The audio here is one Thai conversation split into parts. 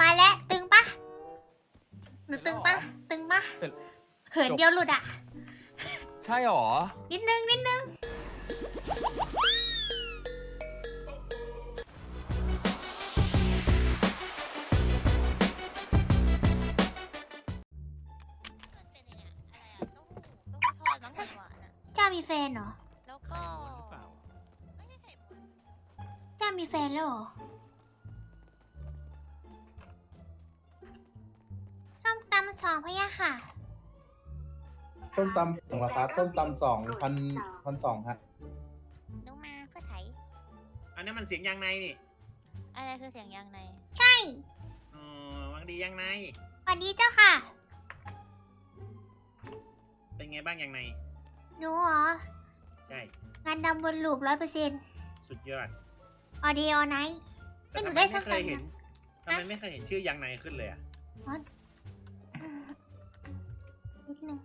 มาแล้วตึงปะหนูตึงปะตึงปะเสร็จเหินจบเดียวหลุดอะใช่หรอ นิดนึงนิดนึงมันเป็นไงอะอะไรอะเต้าหู้เต้าหู้ทอดมั้งหวานๆอะเจ้ามีแฟนเหรอ แล้วก็ไม่ใช่ไข่ม้วนเจ้ามีแฟนแล้วเหรอ ส้มตำสองพะยะค่ะส้มตำสองละครับส้มตำสองพันพันสองฮะลงมาเพื่อไถอันนั้นมันเสียงยางในนี่อะไรคือเสียงยางในใช่อ๋อวังดียางใน สวัสดีเจ้าค่ะ เป็นไงบ้างยางใน หนูเหรอ ใช่ งานดำบนลูปร้อยเปอร์เซ็นต์สุดยอดออดีออไนท์ แต่หนูทำได้ไมสัไม่กเคยคำเห็นนะทำไมไม่เคยเห็นชื่อยางในขึ้นเลยอะ นิดนึง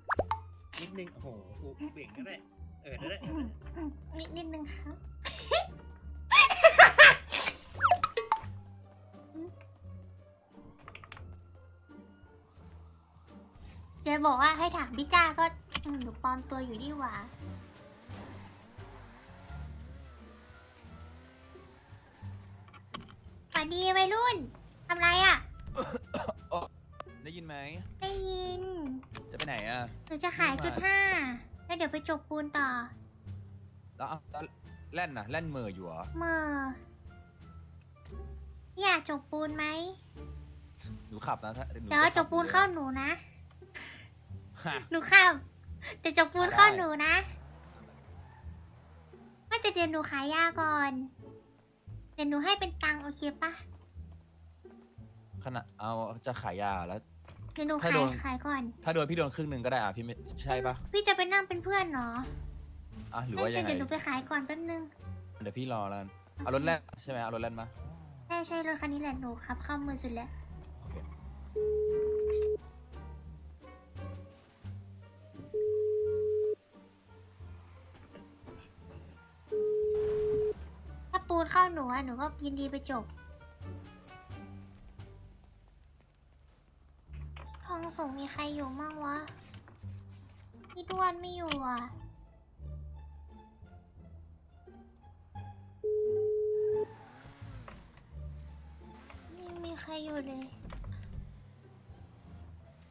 นิดนึงโอ้โหกูเบ่งก็ได้เออได้ได้นิดนิดนึงครับ เจ๊บอกว่าให้ถามพี่จ้าก็อืมหนูปลอมตัวอยู่ดีหว่า สวัสดีวัยรุ่น ทำไรอะได้ยิ นไหม ได้ยินจะไปไหนอะ หนูจะขายจุดห้าแล้วเดี๋ยวไปจกปูนต่อแล้วเอาแล้วแล่นน่ะแล่นเหมออยู่เหรอเมื่ออยากจกปูนไหมหนูขับนะถ้าหนูเดี๋ยวเอาจขักบปูนลยเข้าหนูนะ ฮะ หนูขับแต่จกปูนเข้าได้ หนูนะไม่แต่เดี๋ยวหนูขายยาก่อน เดี๋ยวหนูให้เป็นตังค์โอเคปะขณะเอาจะขายยาแล้ว เดี๋ยวหนูถ้าขาโดยนขายก่อน ถ้าโดนพี่โดนครึ่งหนึ่งก็ได้อะพี่ไม่ใช่ปะพี่จะไปนั่งเป็นเพื่อนเหรออะหรือไม่ว่ายังไงเดี๋ยวหนูไปขายก่อนแป๊บนึงเดี๋ยวพี่รอแล้วกันเอารถแล่นใช่ไหมเอารถแล่นมา ใช่ใช่รถคันนี้แหละหนูขับเข้ามือสุดแล้วโอเคถ้าปูนเข้าหนูอะหนูก็ยินดีไปจบ องส่งมีใครอยู่มั่งวะ พี่ด้วนไม่อยู่อะ ไม่มีใครอยู่เลย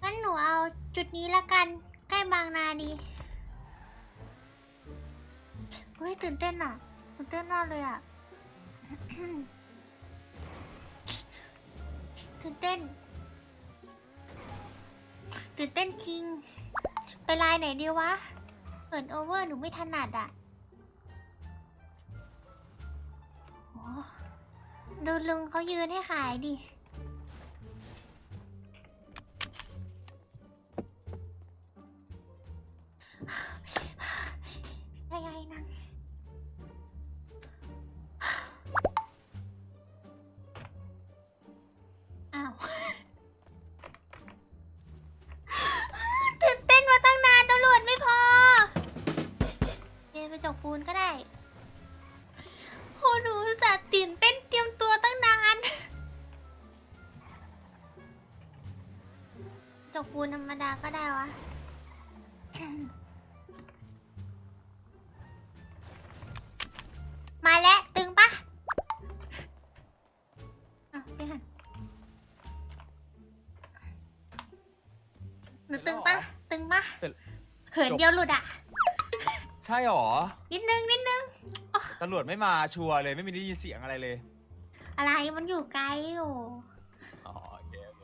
งั้นหนูเอาจุดนี้ละกัน ใกล้บางนาดีเฮ้ยตื่นเต้นอะ ตื่นเต้นมากเลยอะ ตื่นเต้น ตื่นเต้นจริง ไปลน์ไหนดีวะเปิดโอเวอร์หนูไม่ถนัดอะโอ้ดูลุงเขายืนให้ขายดิได้ไงนัง ดาก็ได้วะ มาแล้ว ตึงปะอะไปหันหนูตึงปะตึงปะเสร็จ เหินเดียวหลุดอะ ใช่หรอนิดนึง นิดนึง ตำรวจไม่มาชัวร์เลยไม่มีได้ยินเสียงอะไรเลยอะไรมันอยู่ไกลอยู่ อ๋อโอเคโอเค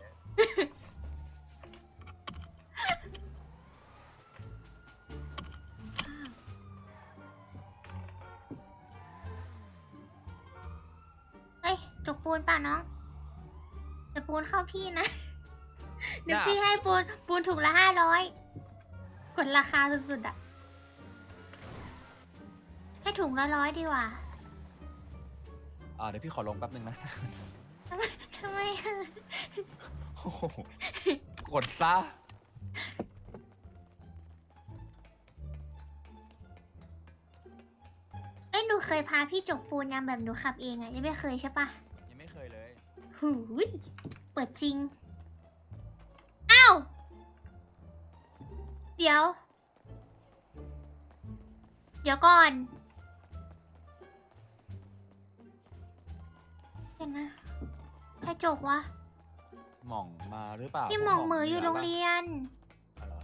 จกปูนป่ะน้องแต่ปูนเข้าพี่นะ เดี๋ยวพี่ให้ปูนปูนถูกละห้าร้อยกดราคาสุดๆอะให้ถุงละร้อยดีกว่าอ่าเดี๋ยวพี่ขอลงแป๊บนึงนะทำไมอะโอ้โหกดซะเอ้ยหนูเคยพาพี่จกปูนยังแบบหนูขับเองอะยังไม่เคยใช่ปะ หหูยเปิดจริง อ้าว เดี๋ยว เดี๋ยวก่อนเดี๋ยวนะใครจบวะ หม่องมาหรือเปล่าพี่หมองเหมออยู่โรงเรียน อ๋อเหรอ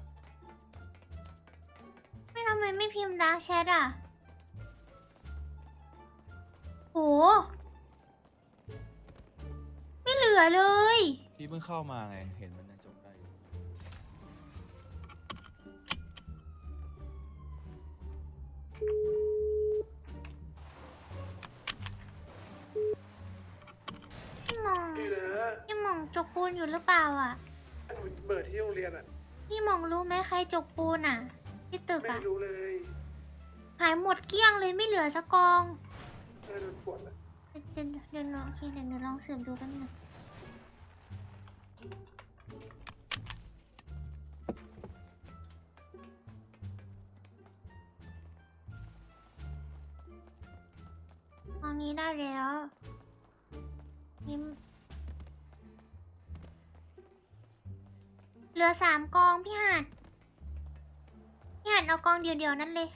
ไม่ทำไมไม่พิมพ์ดาร์กแชทอะ โหไม่เห ลือเลย พี่เพิ่งเข้ามาไง เห็นมันยังจบได้อยู่พี่หมอง นี่นะพี่หมองจกปูนอยู่หรือเปล่าอะหนูเบิดที่โรงเรียนอะ พี่หมองรู้ไหมใครจกปูนอะที่ตึกไม่อะรู้เลยหายหมดเกลี้ยงเลยไม่เหลือสักกองน่าโดนปวดอะเดี๋ยวเดี๋ยวเดี๋ยวโอเคเดี๋ยวหนูลองสืบดูแป๊บนึง ตอนนี้ได้แล้วนี่เหลือสามกองพี่หัดพี่หัดเอากองเดียวๆนั่นเลย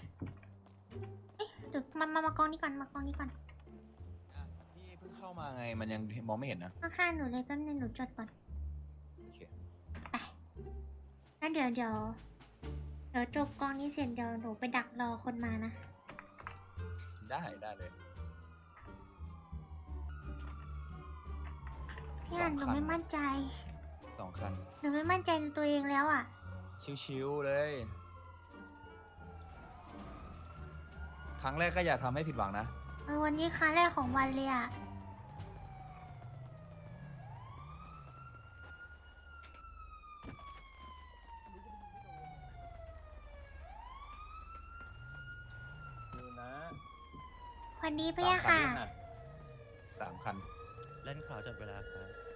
เอ๊ะเดี๋ยวมามามากองนี้ก่อนมากองนี้ก่อน พี่เพิ่งเข้ามาไงมันยังมองไม่เห็นนะ ข้างๆหนูเลยแป๊บนึงหนูจดก่อน งั้นเดี๋ยวเดี๋ยวเดี๋ยวจบกองนี้เสร็จเดี๋ยวหนูไปดักรอคนมานะ ได้ได้เลย พี่อ่านหนูสองคันไม่มั่นใจ สองคัน หนูไม่มั่นใจในตัวเองแล้วอะ ชิวๆเลย ครั้งแรกก็อย่าทำให้ผิดหวังนะ เออวันนี้ครั้งแรกของวันเลยอะ ดูนะ วันนี้พี่อะค่ะ สามคันเล่นข่าวจับเวลาครับ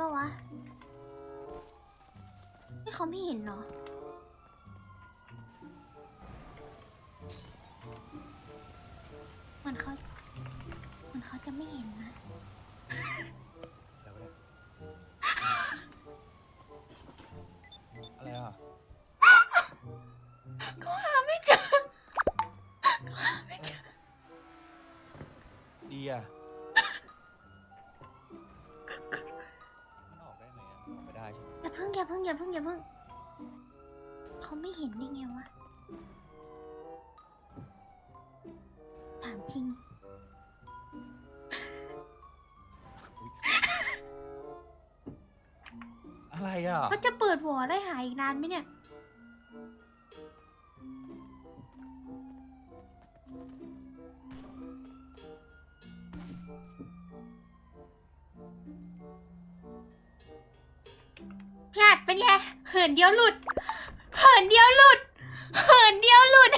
ปะวะไม่เขาไม่เห็นเหรอเหมือนเขาเหมือนเขาจะไม่เห็นนะ อย่าเพิ่งอย่าเพิ่งอย่าเพิ่งอย่าเพิ่งเขาไม่เห็นได้ไงวะ ถามจริง อะไรอะ เขาจะเปิดหัวได้หายอีกนานไหมเนี่ย เป็นไงเหินเดียวหลุด เหินเดียวหลุด เหินเดียวหลุด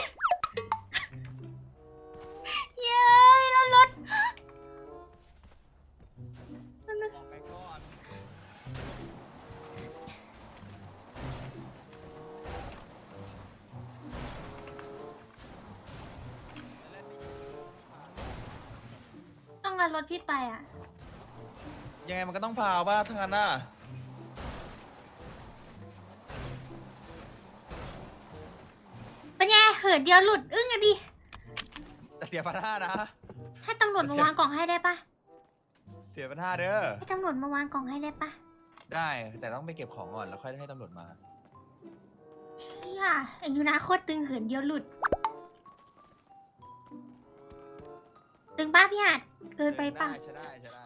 เย้ยแล้วรถออกไปก่อนต้องเอารถพี่ไปอะ ยังไงมันก็ต้องพาวป่ะทั้งนั้นน่ะ เป็นไงเหินเดียวหลุดอึ้งอะดิ แต่เสียพันห้านะ ให้ตำรวจมาวางกล่องให้ได้ปะเสียพันห้าเด้อ ให้ตำรวจมาวางกล่องให้ได้ปะได้แต่ต้องไปเก็บของก่อนแล้วค่อยให้ตำรวจมาเชี่ยอายุนาโคตรตึงเหินเดียวหลุด ตึงป้าพี่หัดเกินไปป่ะใช่ได้ใช่ได้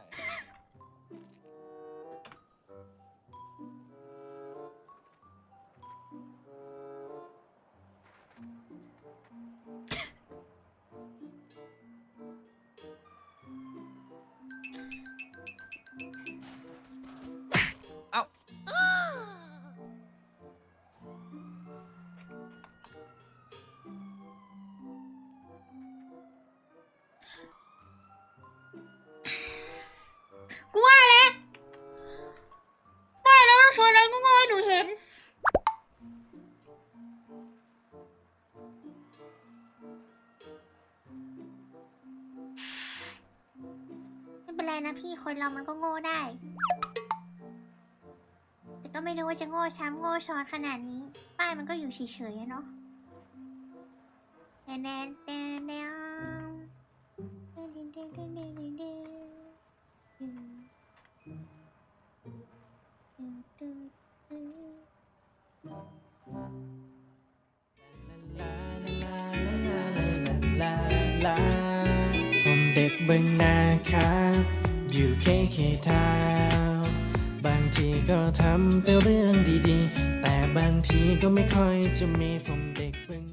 นะพี่คนเรามันก็โง่ได้ แต่ก็ไม่รู้ว่าจะโง่ช้ำโง่ช้อนขนาดนี้ ป้ายมันก็อยู่เฉยๆอะเนาะแดนแดนแดนแดนแดนแดนแดนแดนแดนแดนอืมอืมตึ๊ดตึ๊ดผมเด็กเบึงนาครับ อยู่เคเคทาบางทีก็ทำแต่เรื่องดีๆ แต่บางทีก็ไม่ค่อยจะมีผมเด็กเพิ่ง